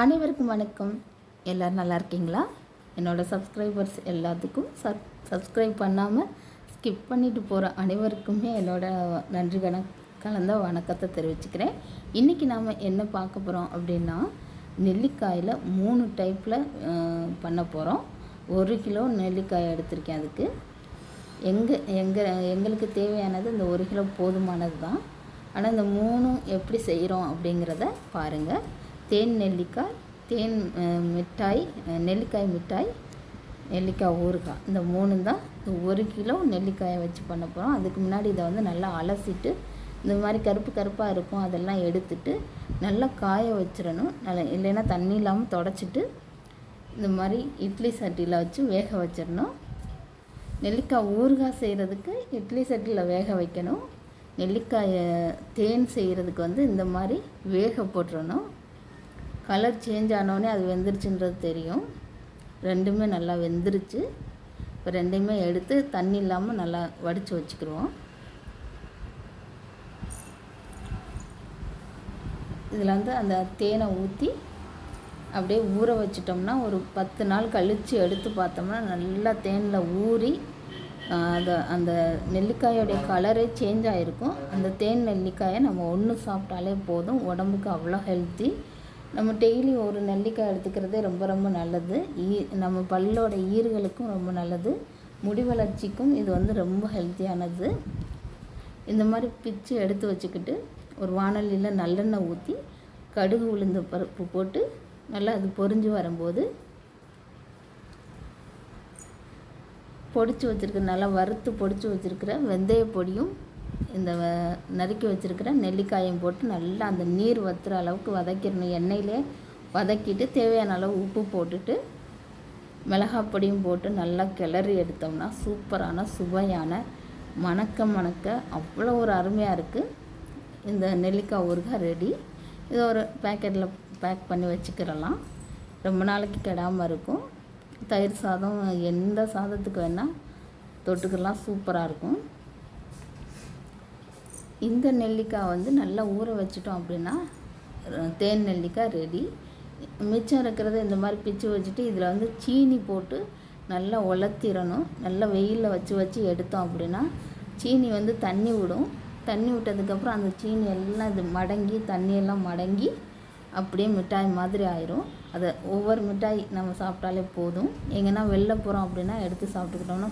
அனைவருக்கும் வணக்கம். எல்லோரும் நல்லா இருக்கீங்களா? என்னோடய சப்ஸ்கிரைபர்ஸ் எல்லாத்துக்கும் சப் சப்ஸ்கிரைப் பண்ணாமல் ஸ்கிப் பண்ணிட்டு போகிற அனைவருக்குமே என்னோடய நன்றி கண கலந்த வணக்கத்தை தெரிவிச்சுக்கிறேன். இன்றைக்கி நாம் என்ன பார்க்க போகிறோம் அப்படின்னா நெல்லிக்காயில் மூணு டைப்பில் பண்ண போகிறோம் ஒரு கிலோ நெல்லிக்காய் எடுத்திருக்கேன் அதுக்கு. எங்கள் எங்கள் எங்களுக்கு தேவையானது இந்த ஒரு கிலோ போதுமானது தான் ஆனால் இந்த மூணும் எப்படி செய்கிறோம் அப்படிங்கிறத பாருங்கள் தேன் நெல்லிக்காய் தேன் மிட்டாய் நெல்லிக்காய் மிட்டாய் நெல்லிக்காய் ஊறுகாய். இந்த மூணு தான் ஒரு கிலோ நெல்லிக்காயை வச்சு பண்ண போகிறோம் அதுக்கு முன்னாடி இதை வந்து நல்லா அலசிட்டு இந்த மாதிரி கருப்பு கருப்பாக இருக்கும் அதெல்லாம் எடுத்துட்டு நல்லா காய வச்சிடணும். நல்லா இல்லைன்னா தண்ணி இல்லாமல் தொடச்சிட்டு இந்த மாதிரி இட்லி சட்டியில் வச்சு வேக வச்சிடணும். நெல்லிக்காய் ஊறுகாய் செய்கிறதுக்கு இட்லி சட்டியில் வேக வைக்கணும். நெல்லிக்காயை தேன் செய்கிறதுக்கு வந்து இந்த மாதிரி வேக போட்டுறணும். கலர் சேஞ்ச் ஆனோடனே அது வெந்துருச்சுன்றது தெரியும். ரெண்டுமே நல்லா வெந்துருச்சு. இப்போ ரெண்டையுமே எடுத்து தண்ணி இல்லாமல் நல்லா வடித்து வச்சுக்கிடுவோம் இதில் வந்து அந்த தேனை ஊற்றி அப்படியே ஊற வச்சிட்டோம்னா ஒரு பத்து நாள் கழித்து எடுத்து பார்த்தோம்னா நல்லா தேனில் ஊறி அந்த அந்த நெல்லிக்காயோடைய கலரே சேஞ்ச் ஆகிருக்கும் அந்த தேன் நெல்லிக்காயை நம்ம ஒன்று சாப்பிட்டாலே போதும். உடம்புக்கு அவ்வளோ ஹெல்த்தி நம்ம டெய்லி ஒரு நெல்லிக்காய் எடுத்துக்கிறதே ரொம்ப ரொம்ப நல்லது. ஈ நம்ம பல்லோட ஈர்களுக்கும் ரொம்ப நல்லது. முடி வளர்ச்சிக்கும் இது வந்து ரொம்ப ஹெல்த்தியானது இந்த மாதிரி பிச்சு எடுத்து வச்சுக்கிட்டு ஒரு வானொலியில் நல்லெண்ணெய் ஊற்றி கடுகு உளுந்த பருப்பு போட்டு நல்லா அது பொறிஞ்சு வரும்போது பொடிச்சு வச்சுருக்க நல்லா வறுத்து பொடிச்சு வச்சுருக்கிற வெந்தய பொடியும் இந்த நறுக்கி வச்சுருக்கிற நெல்லிக்காயும் போட்டு நல்லா அந்த நீர் வத்துற அளவுக்கு வதக்கிடணும். எண்ணெயிலே வதக்கிட்டு தேவையான அளவு உப்பு போட்டுட்டு மிளகாய் பொடியும் போட்டு நல்லா கிளறி எடுத்தோம்னா சூப்பரான சுவையான மணக்க மணக்க அவ்வளோ ஒரு அருமையாக இருக்குது இந்த நெல்லிக்காய் ஊறுகாய் ரெடி. இதை ஒரு பேக்கெட்டில் பேக் பண்ணி வச்சுக்கிறலாம் ரொம்ப நாளைக்கு கெடாமல் இருக்கும். தயிர் சாதம் எந்த சாதத்துக்கு வேணால் தொட்டுக்கெல்லாம் சூப்பராக இருக்கும். இந்த நெல்லிக்காய் வந்து நல்லா ஊற வச்சிட்டோம் அப்படின்னா தேன் நெல்லிக்காய் ரெடி மிச்சம் இருக்கிறத இந்த மாதிரி பிச்சு வச்சுட்டு இதில் வந்து சீனி போட்டு நல்லா உலர்த்திடணும். நல்லா வெயிலில் வச்சு வச்சு எடுத்தோம் அப்படின்னா சீனி வந்து தண்ணி விடும். தண்ணி விட்டதுக்கப்புறம் அந்த சீனி எல்லாம் இது மடங்கி தண்ணியெல்லாம் மடங்கி அப்படியே மிட்டாய் மாதிரி ஆயிரும். அதை ஒவ்வொரு மிட்டாய் நம்ம சாப்பிட்டாலே போதும். எங்கன்னா வெளில போகிறோம் அப்படின்னா எடுத்து சாப்பிட்டுக்கிட்டோம்னா